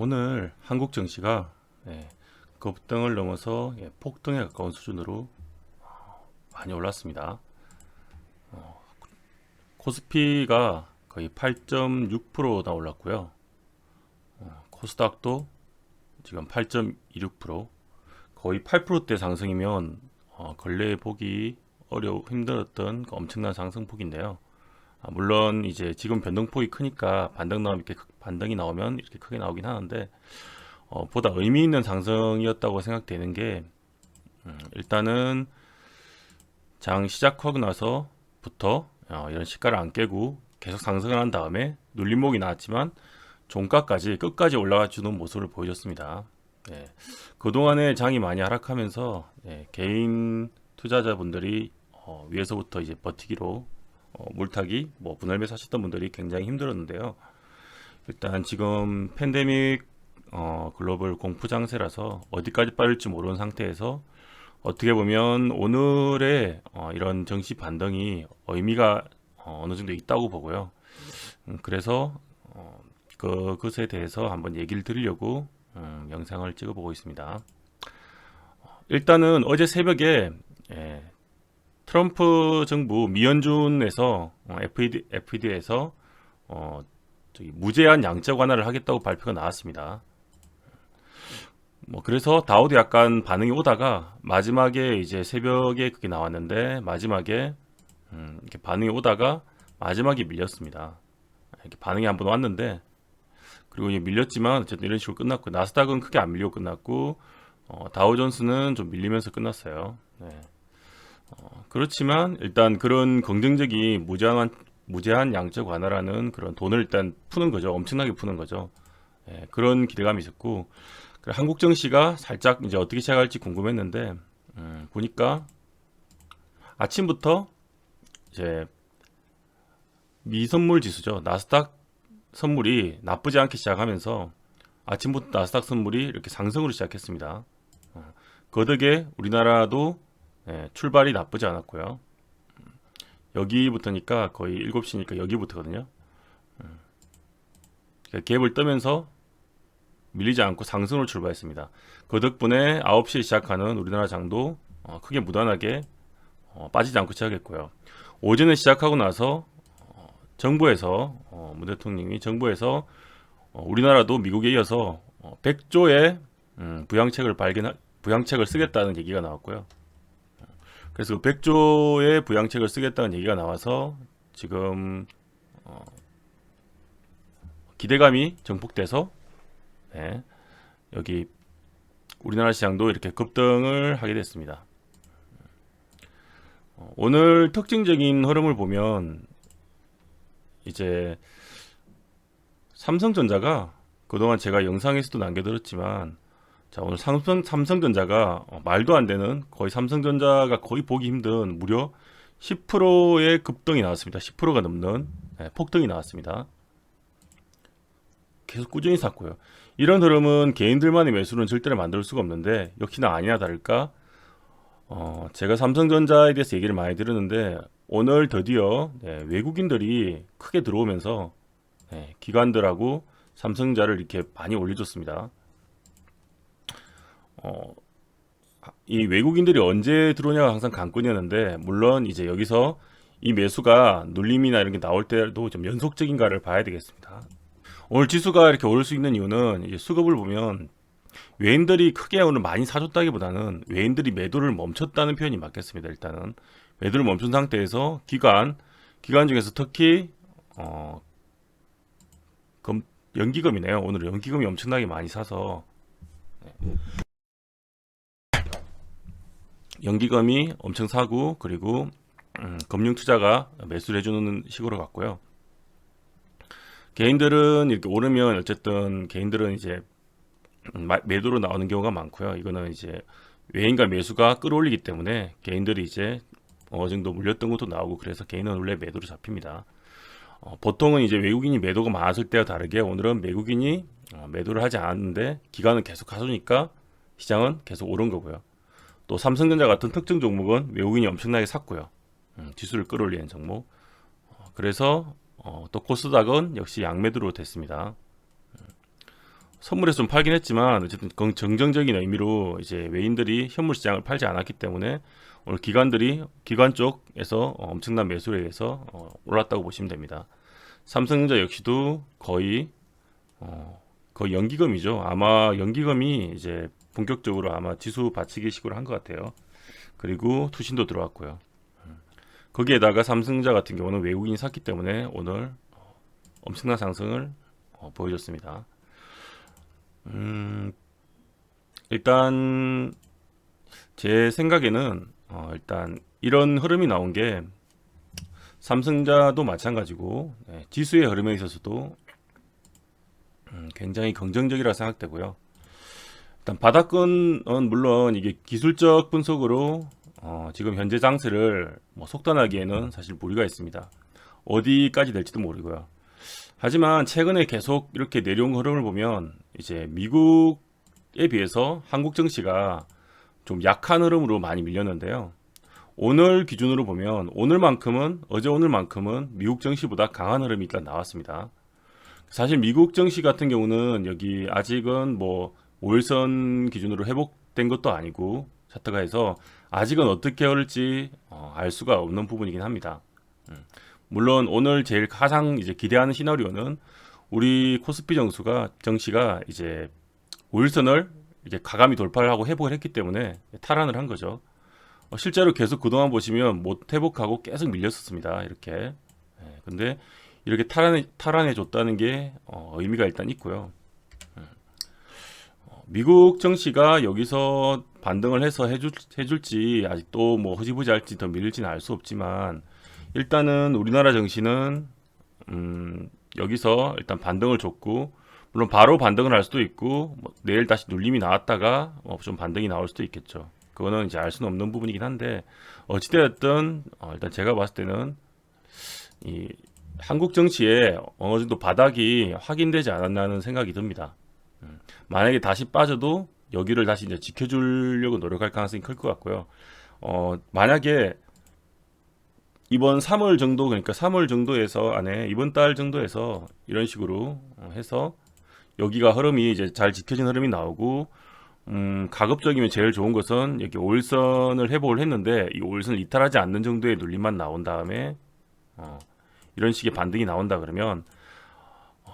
오늘 한국 증시가 예, 급등을 넘어서 예, 폭등에 가까운 수준으로 어, 많이 올랐습니다. 어, 코스피가 거의 8.6%나 올랐고요. 어, 코스닥도 지금 8.26% 거의 8%대 상승이면 어, 근래에 보기 어려 힘들었던 그 엄청난 상승폭인데요. 아, 물론 이제 지금 변동폭이 크니까 반등 나오면 이렇게 크- 반등이 나오면 이렇게 크게 나오긴 하는데 어, 보다 의미 있는 상승이었다고 생각되는 게 음, 일단은 장 시작하고 나서부터 어, 이런 시가를 안 깨고 계속 상승을 한 다음에 눌림목이 나왔지만 종가까지 끝까지 올라가 주는 모습을 보여줬습니다. 예, 그동안에 장이 많이 하락하면서 예, 개인 투자자분들이 어, 위에서부터 이제 버티기로 어, 물타기, 뭐 분할 매수 하셨던 분들이 굉장히 힘들었는데요. 일단 지금 팬데믹 어, 글로벌 공포 장세라서 어디까지 빠질지 모르는 상태에서 어떻게 보면 오늘의 어, 이런 정시 반등이 의미가 어, 어느 정도 있다고 보고요. 음, 그래서 어, 그 것에 대해서 한번 얘기를 드리려고 음, 영상을 찍어보고 있습니다. 어, 일단은 어제 새벽에 예, 트럼프 정부 미연준에서 어, FED, FED에서 어, 저기 무제한 양적 완화를 하겠다고 발표가 나왔습니다. 뭐 그래서 다우도 약간 반응이 오다가 마지막에 이제 새벽에 그게 나왔는데 마지막에 음, 이렇게 반응이 오다가 마지막에 밀렸습니다. 이렇게 반응이 한 번 왔는데 그리고 이제 밀렸지만 어쨌든 이런 식으로 끝났고 나스닥은 크게 안 밀리고 끝났고 어, 다우존스는 좀 밀리면서 끝났어요. 네. 어, 그렇지만 일단 그런 긍정적인 무제한 무제한 양적 완화라는 그런 돈을 일단 푸는 거죠. 엄청나게 푸는 거죠. 예, 그런 기대감이 있었고 그 한국 증시가 살짝 이제 어떻게 시작할지 궁금했는데 음, 보니까 아침부터 이제 미선물 지수죠. 나스닥 선물이 나쁘지 않게 시작하면서 아침부터 나스닥 선물이 이렇게 상승으로 시작했습니다. 어, 그 덕에 우리나라도 예, 출발이 나쁘지 않았고요. 음, 여기부터니까 거의 7시니까 여기부터거든요. 음, 그러니까 갭을 뜨면서 밀리지 않고 상승으로 출발했습니다. 그 덕분에 9시에 시작하는 우리나라 장도 어, 크게 무난하게 어, 빠지지 않고 시작했고요. 오전에 시작하고 나서 어, 정부에서 어, 문 대통령이 정부에서 어, 우리나라도 미국에 이어서 어, 100조의 음, 부양책을 발견 부양책을 쓰겠다는 얘기가 나왔고요. 그래서 그 100조의 부양책을 쓰겠다는 얘기가 나와서 지금 어, 기대감이 정폭돼서 네, 여기 우리나라 시장도 이렇게 급등을 하게 됐습니다. 어, 오늘 특징적인 흐름을 보면 이제 삼성전자가 그동안 제가 영상에서도 남겨드렸지만 자 오늘 삼성 삼성전자가 어, 말도 안 되는 거의 삼성전자가 거의 보기 힘든 무려 10%의 급등이 나왔습니다. 10%가 넘는 네, 폭등이 나왔습니다. 계속 꾸준히 샀고요. 이런 흐름은 개인들만의 매수는 절대로 만들 수가 없는데 역시나 아니나 다를까 어, 제가 삼성전자에 대해서 얘기를 많이 들었는데 오늘 드디어 네, 외국인들이 크게 들어오면서 네, 기관들하고 삼성전자를 이렇게 많이 올려줬습니다. 어, 이 외국인들이 언제 들어오냐가 항상 관건이었는데 물론 이제 여기서 이 매수가 눌림이나 이런 게 나올 때도 좀 연속적인가를 봐야 되겠습니다. 오늘 지수가 이렇게 오를 수 있는 이유는 수급을 보면 외인들이 크게 오늘 많이 사줬다기보다는 외인들이 매도를 멈췄다는 표현이 맞겠습니다. 일단은 매도를 멈춘 상태에서 기관 기관 중에서 특히 어, 금, 연기금이네요. 오늘 연기금이 엄청나게 많이 사서 네. 연기금이 엄청 사고 그리고 음, 금융 투자가 매수를 해주는 식으로 갔고요. 개인들은 이렇게 오르면 어쨌든 개인들은 이제 음, 마- 매도로 나오는 경우가 많고요. 이거는 이제 외인과 매수가 끌어올리기 때문에 개인들이 이제 어느 정도 물렸던 것도 나오고 그래서 개인은 원래 매도로 잡힙니다. 어, 보통은 이제 외국인이 매도가 많았을 때와 다르게 오늘은 외국인이 어, 매도를 하지 않았는데 기간은 계속 가주니까 시장은 계속 오른 거고요. 또 삼성전자 같은 특정 종목은 외국인이 엄청나게 샀고요. 음, 지수를 끌어올리는 종목. 어, 그래서 어, 또 코스닥은 역시 양매도로 됐습니다. 음, 선물에서 좀 팔긴 했지만 어쨌든 건- 정정적인 의미로 이제 외인들이 현물 시장을 팔지 않았기 때문에 오늘 기관들이 기관 쪽에서 어, 엄청난 매수에 의해서 어, 올랐다고 보시면 됩니다. 삼성전자 역시도 거의 어, 거의 연기금이죠. 아마 연기금이 이제 본격적으로 아마 지수 받치기 식으로 한 것 같아요. 그리고 투신도 들어왔고요. 음. 거기에다가 삼성전자 같은 경우는 외국인이 샀기 때문에 오늘 어, 엄청난 상승을 어, 보여줬습니다. 음, 일단 제 생각에는 어, 일단 이런 흐름이 나온 게 삼성자도 마찬가지고 네, 지수의 흐름에 있어서도 음, 굉장히 긍정적이라 생각되고요. 일단 바닥권은 물론 이게 기술적 분석으로 어, 지금 현재 장세를 뭐 속단하기에는 사실 무리가 있습니다. 어디까지 될지도 모르고요. 하지만 최근에 계속 이렇게 내려온 흐름을 보면 이제 미국에 비해서 한국 증시가 좀 약한 흐름으로 많이 밀렸는데요. 오늘 기준으로 보면 오늘만큼은 어제 오늘만큼은 미국 증시보다 강한 흐름이 일단 나왔습니다. 사실 미국 증시 같은 경우는 여기 아직은 뭐 5일선 기준으로 회복된 것도 아니고 차트가 해서 아직은 어떻게 흐를지 어, 알 수가 없는 부분이긴 합니다. 음. 물론 오늘 제일 가장 이제 기대하는 시나리오는 우리 코스피 정수가 정시가 이제 5일선을 이제 가감히 돌파를 하고 회복을 했기 때문에 탈환을 한 거죠. 어, 실제로 계속 그동안 보시면 못 회복하고 계속 밀렸었습니다. 이렇게. 예, 근데 이렇게 탈환해, 탈환해 줬다는 게 어, 의미가 일단 있고요. 미국 정시가 여기서 반등을 해서 해줄, 해줄지 아직도 뭐 흐지부지 할지 더 밀릴지는 알 수 없지만 일단은 우리나라 정시는 음, 여기서 일단 반등을 줬고 물론 바로 반등을 할 수도 있고 뭐 내일 다시 눌림이 나왔다가 어, 좀 반등이 나올 수도 있겠죠. 그거는 이제 알 수는 없는 부분이긴 한데 어찌되었든 어, 일단 제가 봤을 때는 이 한국 정치에 어느 정도 바닥이 확인되지 않았나는 생각이 듭니다. 음, 만약에 다시 빠져도 여기를 다시 이제 지켜주려고 노력할 가능성이 클 것 같고요. 어, 만약에 이번 3월 정도 그러니까 3월 정도에서 안에 이번 달 정도에서 이런 식으로 어, 해서 여기가 흐름이 이제 잘 지켜진 흐름이 나오고 음, 가급적이면 제일 좋은 것은 여기 5일선을 회복을 했는데 이 5일선을 이탈하지 않는 정도의 눌림만 나온 다음에 어, 이런 식의 반등이 나온다 그러면 어,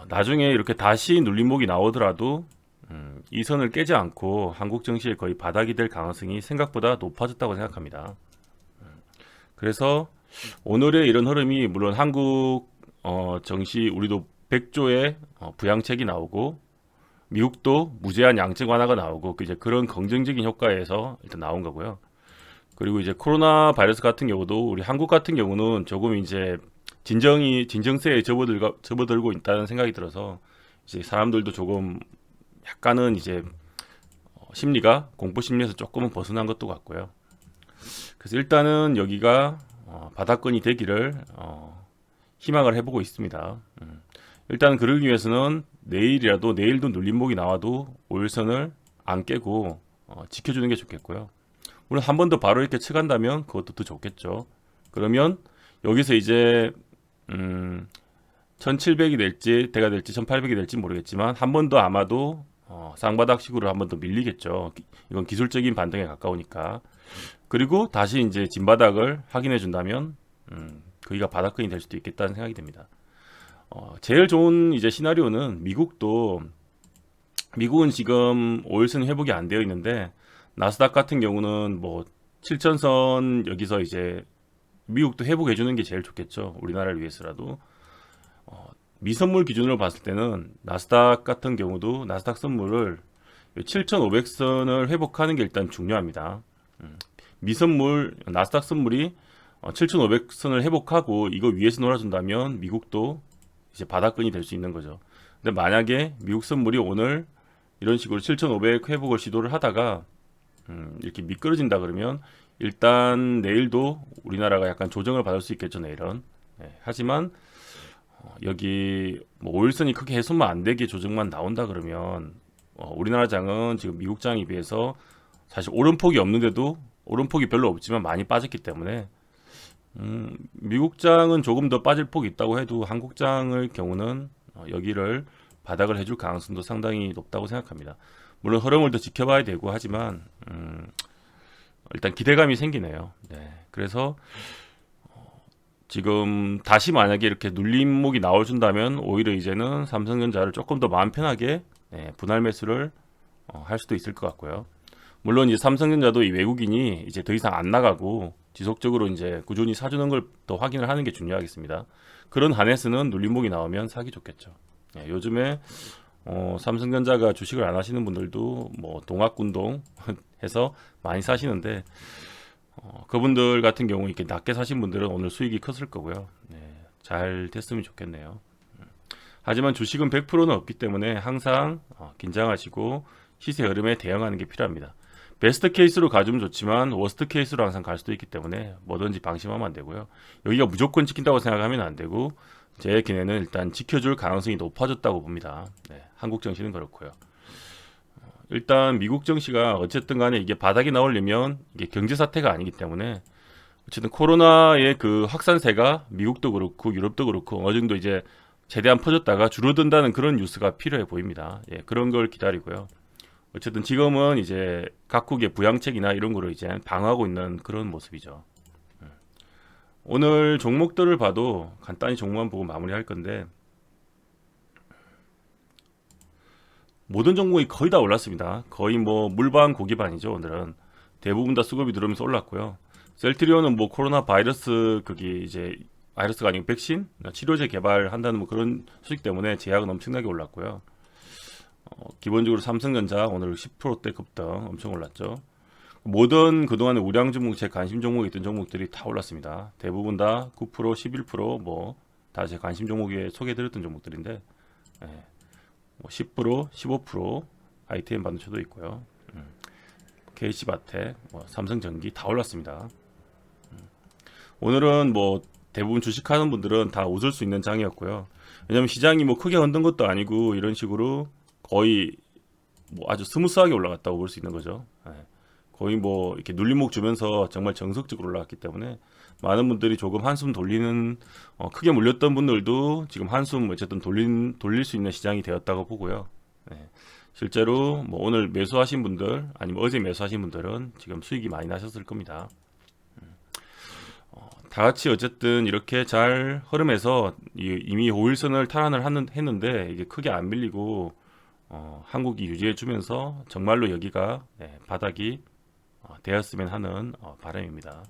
나중에 이렇게 다시 눌림목이 나오더라도 음, 이 선을 깨지 않고 한국 증시의 거의 바닥이 될 가능성이 생각보다 높아졌다고 생각합니다. 음, 그래서 오늘의 이런 흐름이 물론 한국 어, 정시 우리도 100조의 어, 부양책이 나오고 미국도 무제한 양적 완화가 나오고 그 이제 그런 긍정적인 효과에서 일단 나온 거고요. 그리고 이제 코로나 바이러스 같은 경우도 우리 한국 같은 경우는 조금 이제 진정이 진정세에 접어들고 접어들고 있다는 생각이 들어서 이제 사람들도 조금 약간은 이제 어, 심리가 공포 심리에서 조금은 벗어난 것도 같고요. 그래서 일단은 여기가 어, 바닥권이 되기를 어, 희망을 해보고 있습니다. 음. 일단 그러기 위해서는 내일이라도 내일도 눌림목이 나와도 5일선을 안 깨고 어, 지켜주는 게 좋겠고요. 물론 한 번 더 바로 이렇게 쳐간다면 그것도 더 좋겠죠. 그러면 여기서 이제 음, 1700이 될지 대가 될지 1800이 될지 모르겠지만 한 번 더 아마도 어, 쌍바닥식으로 한 번 더 밀리겠죠. 기- 이건 기술적인 반등에 가까우니까. 그리고 다시 이제 진바닥을 확인해 준다면 음, 거기가 바닥권이 될 수도 있겠다는 생각이 듭니다. 어, 제일 좋은 이제 시나리오는 미국도 미국은 지금 5일선 회복이 안 되어 있는데 나스닥 같은 경우는 뭐 7천선 여기서 이제 미국도 회복해 주는 게 제일 좋겠죠. 우리나라를 위해서라도. 어, 미선물 기준으로 봤을 때는 나스닥 같은 경우도 나스닥 선물을 7,500선을 회복하는 게 일단 중요합니다. 음, 미선물 나스닥 선물이 어, 7,500선을 회복하고 이거 위에서 놀아준다면 미국도 이제 바닥권이 될 수 있는 거죠. 근데 만약에 미국 선물이 오늘 이런 식으로 7,500 회복을 시도를 하다가 음, 이렇게 미끄러진다 그러면 일단 내일도 우리나라가 약간 조정을 받을 수 있겠죠 내일은. 네, 하지만 어, 여기 뭐 5일선이 크게 해소만 안 되게 조정만 나온다 그러면 어, 우리나라 장은 지금 미국 장에 비해서 사실 오름폭이 없는데도 오름폭이 별로 없지만 많이 빠졌기 때문에 음, 미국 장은 조금 더 빠질 폭이 있다고 해도 한국 장의 경우는 어, 여기를 바닥을 해줄 가능성도 상당히 높다고 생각합니다. 물론 흐름을 더 지켜봐야 되고 하지만 음, 일단 기대감이 생기네요. 네, 그래서 어, 지금 다시 만약에 이렇게 눌림목이 나와준다면 오히려 이제는 삼성전자를 조금 더 마음 편하게 네, 분할 매수를 어, 할 수도 있을 것 같고요. 물론 이제 삼성전자도 이 외국인이 이제 더 이상 안 나가고 지속적으로 이제 꾸준히 사주는 걸 더 확인을 하는 게 중요하겠습니다. 그런 한에서는 눌림목이 나오면 사기 좋겠죠. 예, 요즘에 어, 삼성전자가 주식을 안 하시는 분들도 뭐 동학군동 해서 많이 사시는데 어, 그분들 같은 경우 이렇게 낮게 사신 분들은 오늘 수익이 컸을 거고요. 네, 잘 됐으면 좋겠네요. 음. 하지만 주식은 100%는 없기 때문에 항상 어, 긴장하시고 시세 흐름에 대응하는 게 필요합니다. 베스트 케이스로 가주면 좋지만 워스트 케이스로 항상 갈 수도 있기 때문에 뭐든지 방심하면 안 되고요. 여기가 무조건 지킨다고 생각하면 안 되고 제 견해는 일단 지켜줄 가능성이 높아졌다고 봅니다. 네, 한국 정시는 그렇고요. 어, 일단 미국 정시가 어쨌든 간에 이게 바닥이 나오려면 이게 경제 사태가 아니기 때문에 어쨌든 코로나의 그 확산세가 미국도 그렇고 유럽도 그렇고 어느 정도 이제 최대한 퍼졌다가 줄어든다는 그런 뉴스가 필요해 보입니다. 예, 그런 걸 기다리고요. 어쨌든 지금은 이제 각국의 부양책이나 이런 거로 이제 방어하고 있는 그런 모습이죠. 음. 오늘 종목들을 봐도 간단히 종목만 보고 마무리할 건데 모든 종목이 거의 다 올랐습니다. 거의 뭐 물반 고기반이죠. 오늘은 대부분 다 수급이 들어오면서 올랐고요. 셀트리온은 뭐 코로나 바이러스 그게 이제 바이러스가 아니고 백신 치료제 개발한다는 뭐 그런 소식 때문에 제약은 엄청나게 올랐고요. 어, 기본적으로 삼성전자 오늘 10%대 급등 엄청 올랐죠. 모든 그동안의 우량 종목, 제 관심 종목이 있던 종목들이 다 올랐습니다. 대부분 다 9%, 11%뭐 다 제 관심 종목에 소개해드렸던 종목들인데 예, 뭐 10%, 15% ITM 반도체도 있고요. 음, KC바텍, 뭐 삼성전기 다 올랐습니다. 음, 오늘은 뭐 대부분 주식하는 분들은 다 웃을 수 있는 장이었고요. 왜냐하면 시장이 뭐 크게 흔든 것도 아니고 이런 식으로 거의 뭐 아주 스무스하게 올라갔다고 볼 수 있는 거죠. 예. 거의 뭐 이렇게 눌림목 주면서 정말 정석적으로 올라갔기 때문에 많은 분들이 조금 한숨 돌리는 어, 크게 물렸던 분들도 지금 한숨 어쨌든 돌린 돌릴 수 있는 시장이 되었다고 보고요. 예. 실제로 뭐 오늘 매수하신 분들 아니면 어제 매수하신 분들은 지금 수익이 많이 나셨을 겁니다. 음. 어, 다 같이 어쨌든 이렇게 잘 흐름에서 이미 5일선을 탈환을 했는데 이게 크게 안 밀리고 어, 한국이 유지해주면서 정말로 여기가 네, 바닥이 어, 되었으면 하는 어, 바람입니다.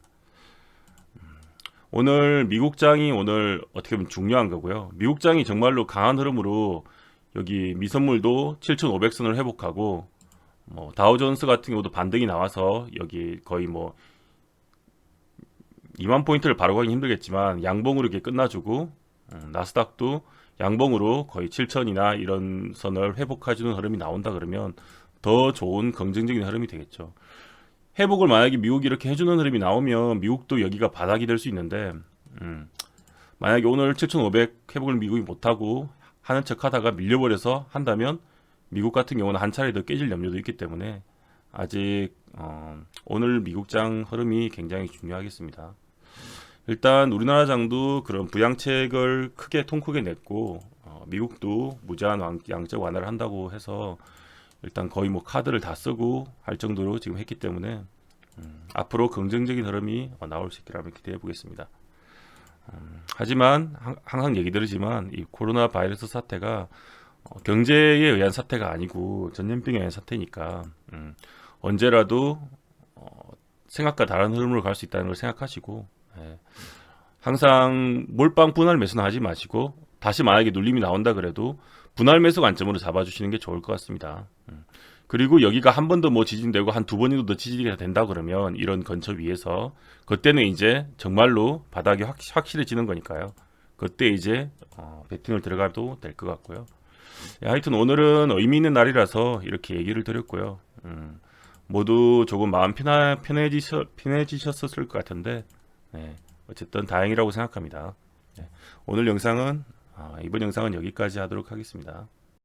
음, 오늘 미국장이 오늘 어떻게 보면 중요한 거고요. 미국장이 정말로 강한 흐름으로 여기 미선물도 7,500선을 회복하고 뭐 다우존스 같은 경우도 반등이 나와서 여기 거의 뭐 2만 포인트를 바로 가기 힘들겠지만 양봉으로 이렇게 끝나주고 음, 나스닥도 양봉으로 거의 7천이나 이런 선을 회복해주는 흐름이 나온다 그러면 더 좋은 긍정적인 흐름이 되겠죠. 회복을 만약에 미국이 이렇게 해주는 흐름이 나오면 미국도 여기가 바닥이 될 수 있는데 음, 만약에 오늘 7,500 회복을 미국이 못하고 하는 척 하다가 밀려버려서 한다면 미국 같은 경우는 한 차례 더 깨질 염려도 있기 때문에 아직 어, 오늘 미국장 흐름이 굉장히 중요하겠습니다. 일단 우리나라 장도 그런 부양책을 크게 통 크게 냈고 어, 미국도 무제한 양적 완화를 한다고 해서 일단 거의 뭐 카드를 다 쓰고 할 정도로 지금 했기 때문에 음, 앞으로 긍정적인 흐름이 어, 나올 수 있기를 기대해 보겠습니다. 음, 하지만 하, 항상 얘기 드리지만 이 코로나 바이러스 사태가 어, 경제에 의한 사태가 아니고 전염병에 의한 사태니까 음, 언제라도 어, 생각과 다른 흐름으로 갈 수 있다는 걸 생각하시고 예. 항상 몰빵 분할 매수는 하지 마시고 다시 만약에 눌림이 나온다 그래도 분할 매수 관점으로 잡아주시는 게 좋을 것 같습니다. 음. 그리고 여기가 한 번 더 뭐 지진되고 한 두 번이도 더 지지가 된다 그러면 이런 근처 위에서 그때는 이제 정말로 바닥이 확, 확실해지는 거니까요. 그때 이제 어, 베팅을 들어가도 될 것 같고요. 예, 하여튼 오늘은 의미 있는 날이라서 이렇게 얘기를 드렸고요. 음, 모두 조금 마음 편하, 편해지셨, 편해지셨을 것 같은데 네, 어쨌든 다행이라고 생각합니다. 네, 오늘 영상은 아, 이번 영상은 여기까지 하도록 하겠습니다.